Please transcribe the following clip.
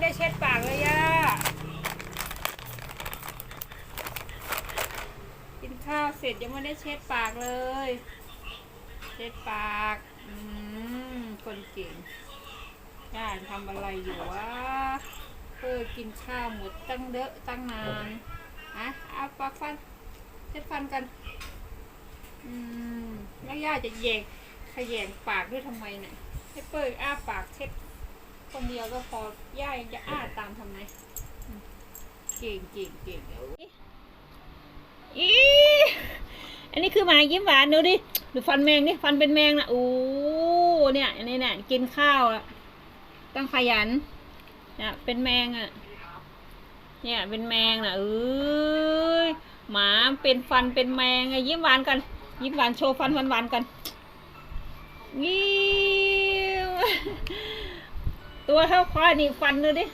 ได้เช็ดปากเลยย่ากินข้าวเสร็จยังไม่ได้เช็ดปากเลย เช็ดปากอืมคนเก่งย่าทำอะไรอยู่วะเออกินข้าวหมดตั้งเดอะตั้งนานอะเอาปากฟันเช็ดฟันกัน อืมแล้วย่าจะแยกขยงปากด้วยทำไมเนี่ยให้เปิดอ้าปากเช็ด คนเดียวก็พอย่าจะอ้าตามทำไมเก่งเก่งเก่งเดี๋ยวอีอันนี้คือหมายิ้มหวานดูดิดูฟันแมงนี่ฟันเป็นแมงนะโอ้เนี่ยอันนี้เนี่ยกินข้าวอะต้องขยันเนี่ยเป็นแมงอะเนี่ยเป็นแมงนะเอ้ยหมาเป็นฟันเป็นแมงอะยิ้มหวานกัน ยิ้มหวานโชว์ฟันหวานๆกันยิ้ ตัวเท่าควายนี่ฟันดูดิ